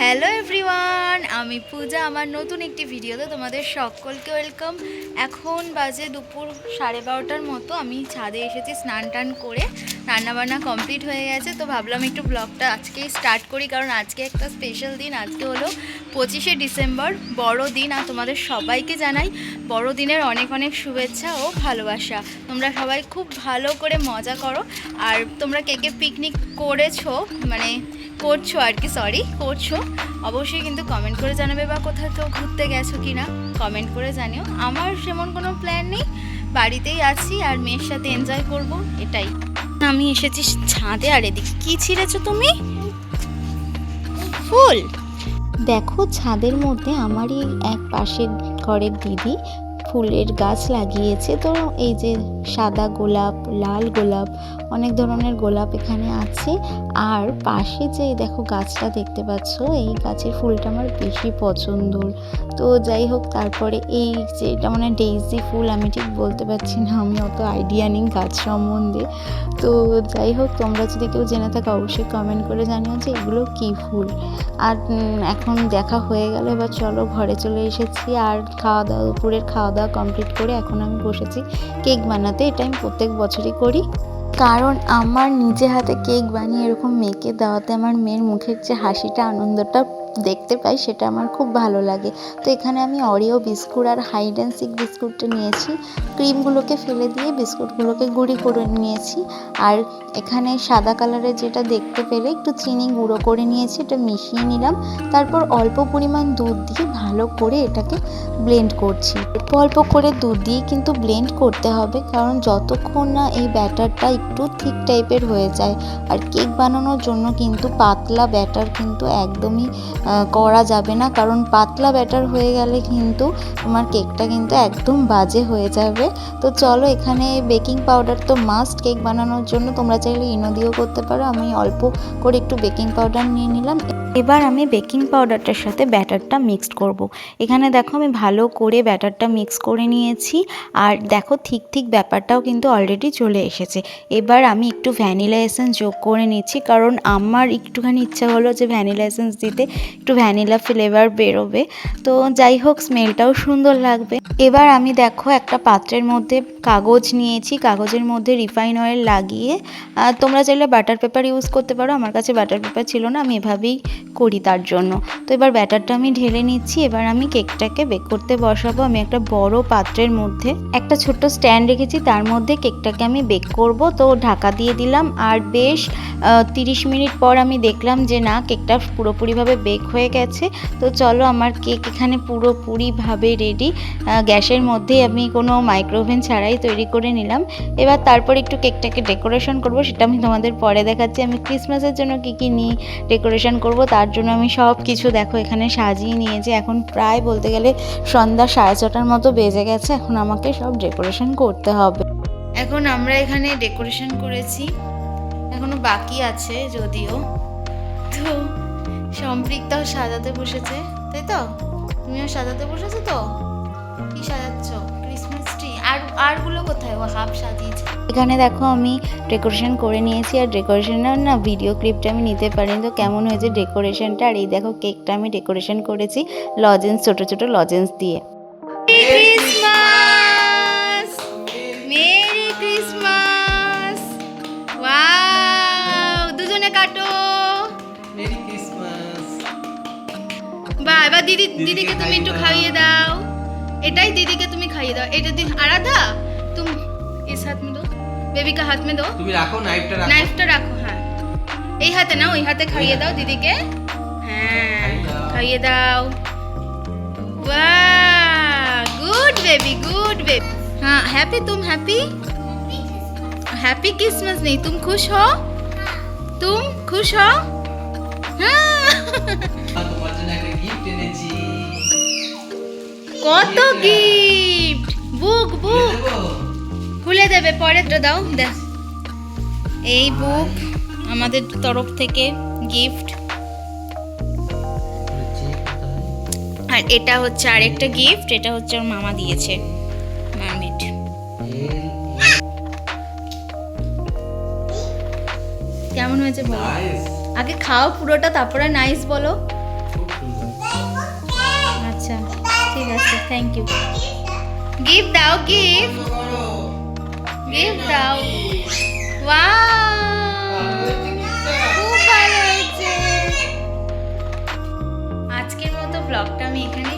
Hello everyone, আমি পূজা, আমার নতুন একটি ভিডিওতে তোমাদের সকলকে ওয়েলকাম। এখন বাজে দুপুর সাড়ে বারোটার মতো, আমি ছাদে এসেছি স্নান টান করে, রান্নাবান্না কমপ্লিট হয়ে গেছে, তো ভাবলাম একটু ব্লগটা আজকেই স্টার্ট করি, কারণ আজকে একটা স্পেশাল দিন, আজকে হলো পঁচিশে ডিসেম্বর, বড় দিন, আর তোমাদের সবাইকে জানাই বড়দিনের অনেক অনেক শুভেচ্ছা ও ভালোবাসা। তোমরা সবাই খুব ভালো করে মজা করো, আর তোমরা কে কে পিকনিক করেছ মানে করছ আর কি সরি করছ। অবশ্যই কিন্তু কমেন্ট করে জানাবে বা কোথাও কেউ ঘুরতে গেছো কি না কমেন্ট করে জানিও। আমার সেমন কোনো প্ল্যান নেই, বাড়িতেই আছি আর মেয়ের সাথে এনজয় করব, এটাই। আমি এসেছি ছাদে, আর এদিকে কি ছিঁড়েছো তুমি? ফুল। দেখো, ছাদের মধ্যে আমারই এক পাশের ঘরের দিদি ফুলের গাছ লাগিয়েছে। তো এই যে সাদা গোলাপ, লাল গোলাপ, অনেক ধরনের গোলাপ এখানে আছে। আর পাশে যে দেখো গাছটা দেখতে পাচ্ছ, এই গাছের ফুলটা আমার বেশি পছন্দর। তো যাই হোক, তারপরে এই যে এটা মানে ডেইজি ফুল, আমি ঠিক বলতে পারছি না, আমি অত আইডিয়া নেই গাছ সম্বন্ধে। তো যাই হোক, তোমরা যদি কেউ জেনে থাকো, অবশ্যই কমেন্ট করে জানিও যে এগুলো কী ফুল। আর এখন দেখা হয়ে গেল, এবার চলো ঘরে চলে এসেছি। আর খাওয়া দাওয়া দুপুরের খাওয়া দাওয়া কমপ্লিট করে এখন আমি বসেছি কেক বানাতে। এটা আমি প্রত্যেক বছরই করি। কারণ আমার নিজে হাতে কেক বানিয়ে এরকম মেয়েকে দেওয়াতে আমার মেয়ের মুখের যে হাসিটা, আনন্দটা দেখতে পাই, সেটা আমার খুব ভালো লাগে। তো এখানে আমি অরিও বিস্কুট আর হাইড অ্যান্ড সিক বিস্কুটটা নিয়েছি। ক্রিমগুলোকে ফেলে দিয়ে বিস্কুটগুলোকে গুঁড়ি করে নিয়েছি। আর এখানে সাদা কালারের যেটা দেখতে পেলে একটু চিনি গুঁড়ো করে নিয়েছি, এটা মিশিয়ে নিলাম। তারপর অল্প পরিমাণ দুধ দিয়ে ভালো করে এটাকে ব্লেন্ড করছি। অল্প অল্প করে দুধ দিয়ে কিন্তু ব্লেন্ড করতে হবে, কারণ যতক্ষণ না এই ব্যাটারটা একটু থিক টাইপের হয়ে যায়, আর কেক বানানোর জন্য কিন্তু পাতলা ব্যাটার কিন্তু একদমই করা যাবে না। কারণ পাতলা ব্যাটার হয়ে গেলে কিন্তু তোমার কেকটা কিন্তু একদম বাজে হয়ে যাবে। তো চলো এখানে বেকিং পাউডার তো মাস্ট কেক বানানোর জন্য। তোমরা চাইলে ইনো দিয়েও করতে পারো। আমি অল্প করে একটু বেকিং পাউডার নিয়ে নিলাম। এবার আমি বেকিং পাউডারটার সাথে ব্যাটারটা মিক্সড করব। এখানে দেখো আমি ভালো করে ব্যাটারটা মিক্স করে নিয়েছি। আর দেখো ঠিক ঠিক ব্যাপারটাও কিন্তু অলরেডি চলে এসেছে। এবার আমি একটু ভ্যানিলা এসেন্স যোগ করে নিচ্ছি। কারণ আমার একটুখানি ইচ্ছা হলো যে ভ্যানিলা এসেন্স দিতে, একটু ভ্যানিলা ফ্লেভার বেরোবে। তো যাই হোক, স্মেলটাও সুন্দর লাগবে। এবার আমি দেখো একটা পাত্রের মধ্যে কাগজ নিয়েছি। কাগজের মধ্যে রিফাইন অয়েল লাগিয়ে তোমরা চাইলে বাটার পেপার ইউজ করতে পারো। আমার কাছে বাটার পেপার ছিল না, আমি এভাবেই করি তার জন্য। তো এবার ব্যাটারটা আমি ঢেলে নিচ্ছি, এবার আমি কেকটাকে বেক করতে বসাবো। আমি একটা বড় পাত্রের মধ্যে একটা ছোট্ট স্ট্যান্ড রেখেছি, তার মধ্যে কেকটাকে আমি বেক করব। তো ঢাকা দিয়ে দিলাম আর বেশ তিরিশ মিনিট পর আমি দেখলাম যে না, কেকটা পুরোপুরিভাবে বেক হয়ে গেছে। তো চলো আমার কেক এখানে পুরোপুরিভাবে রেডি। গ্যাসের মধ্যে আমি কোনো মাইক্রোওভেন ছাড়াই তৈরি করে নিলাম। এবার তারপর একটু কেকটাকে ডেকোরেশন করব, সেটা আমি তোমাদের পরে দেখাচ্ছি। আমি ক্রিসমাসের জন্য কী কী নিয়ে ডেকোরেশন করব, তার জন্য আমি সব কিছু দেখো, এখানে সাজিয়ে নিয়েছি। এখন প্রায় বলতে গেলে সন্ধ্যা সাড়ে ছটার মতো বেজে গেছে, এখন আমাকে সব ডেকোরেশন করতে হবে। এখন আমরা এখানে ডেকোরেশন করেছি। এখনও বাকি আছে যদিও। তো সম্পৃক্তাও সাজাতে বসেছে, তাই তো? তুমিও সাজাতে বসেছো তো? কি সাজাচ্ছ? ক্রিসমাস আর আরগুলো কোথায়? ও হাফ সাজিয়েছে। এখানে দেখো আমি ডেকোরেশন করে নিয়েছি আর ডেকোরেশনের না ভিডিও ক্লিপটা আমি নিতে পারিনি তো কেমন হয়েছে ডেকোরেশনটা আর এই দেখো কেকটা আমি ডেকোরেশন করেছি লজেন্স ছোট ছোট লজেন্স দিয়ে। বা এবার দিদি দিদিকে দিদিকে তুমি একটু খাইয়ে দাও। এটাই দিদিকে তুমি খাইয়ে দাও এটা দি আরাধা तुम इस हाथ में दो बेबी का हाथ में दो তুমি রাখো নাইফটা রাখো নাইফটা রাখো হ্যাঁ এই হাতে না ওই হাতে খাইয়ে দাও দিদিকে হ্যাঁ খাইয়ে দাও वाह गुड बेबी गुड बेबी हाँ हैप्पी तुम हैप्पी हैप्पी क्रिसमस नहीं तुम खुश हो तुम खुश हो हाँ কত গিফট বুক বুক। খুলে দেবে পরে তো দাও দেখ। এই বুক আমাদের তরফ থেকে গিফট আর এটা হচ্ছে আরেকটা গিফট এটা হচ্ছে ওর মামা দিয়েছে। এল, কেমন হয়েছে বলো? আগে খাও পুরোটা তারপরে নাইস বলো। ঠিক আছে থ্যাংক ইউ গিফট দাও গিফট গিফট দাও ওয়াও খুব ভালো হয়েছে আজকের মতো ব্লগটা আমি এখানেই